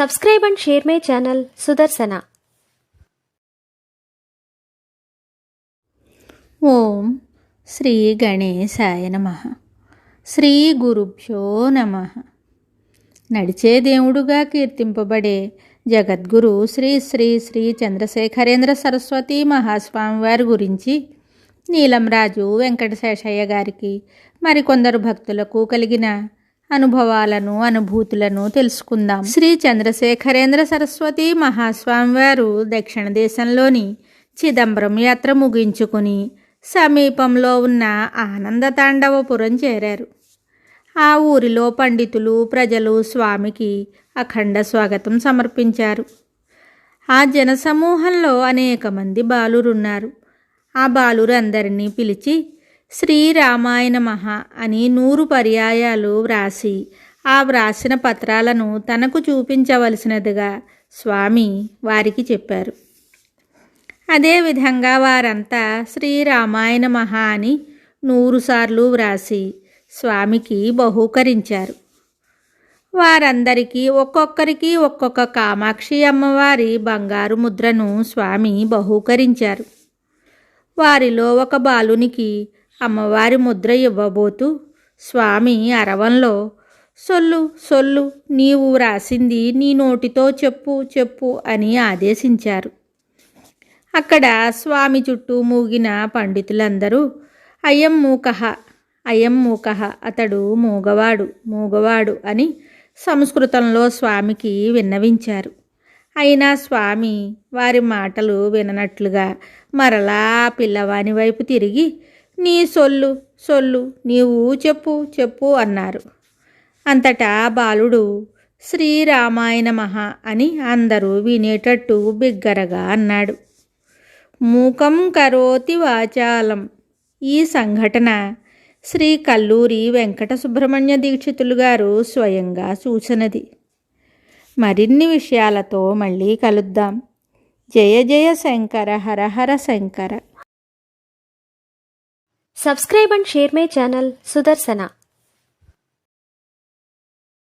Subscribe and share my channel Sudarshana Om Shri గణేశాయ నమ. శ్రీ గురుభ్యో నమ. నడిచే దేవుడుగా కీర్తింపబడే జగద్గురు శ్రీ శ్రీ శ్రీ చంద్రశేఖరేంద్ర సరస్వతి మహాస్వామి వారి గురించి నీలంరాజు వెంకటశేషయ్య గారికి మరికొందరు భక్తులకు కలిగిన అనుభవాలను అనుభూతులను తెలుసుకుందాం. శ్రీ చంద్రశేఖరేంద్ర సరస్వతి మహాస్వామి వారు దక్షిణ దేశంలోని చిదంబరం యాత్ర ముగించుకుని సమీపంలో ఉన్న ఆనంద తాండవపురం చేరారు. ఆ ఊరిలో పండితులు ప్రజలు స్వామికి అఖండ స్వాగతం సమర్పించారు. ఆ జనసమూహంలో అనేక మంది బాలురున్నారు. ఆ బాలురందరినీ పిలిచి శ్రీరామాయణ మహా అని నూరు పర్యాయాలు వ్రాసి ఆ వ్రాసిన పత్రాలను తనకు చూపించవలసినదిగా స్వామి వారికి చెప్పారు. అదేవిధంగా వారంతా శ్రీరామాయణ మహా అని నూరుసార్లు వ్రాసి స్వామికి బహూకరించారు. వారందరికీ ఒక్కొక్కరికి ఒక్కొక్క కామాక్షి అమ్మవారి బంగారు ముద్రను స్వామి బహూకరించారు. వారిలో ఒక బాలునికి అమ్మవారి ముద్ర ఇవ్వబోతూ స్వామి అరవంలో సొల్లు సొల్లు నీవు వ్రాసింది నీ నోటితో చెప్పు చెప్పు అని ఆదేశించారు. అక్కడ స్వామి చుట్టూ మూగిన పండితులందరూ అయం మూకహ అయం మూకహ అతడు మూగవాడు మూగవాడు అని సంస్కృతంలో స్వామికి విన్నవించారు. అయినా స్వామి వారి మాటలు విననట్లుగా మరలా పిల్లవాని వైపు తిరిగి నీ సొల్లు సొల్లు నీవు చెప్పు చెప్పు అన్నారు. అంతటా బాలుడు శ్రీరామాయణ మహా అని అందరూ వినేటట్టు బిగ్గరగా అన్నాడు. మూకం కరోతి వాచాలం. ఈ సంఘటన శ్రీ కల్లూరి వెంకట సుబ్రహ్మణ్య దీక్షితులు గారు స్వయంగా సూచనది. మరిన్ని విషయాలతో మళ్ళీ కలుద్దాం. జయ జయ శంకర హర హర Shankara. Subscribe and share my channel Sudarshana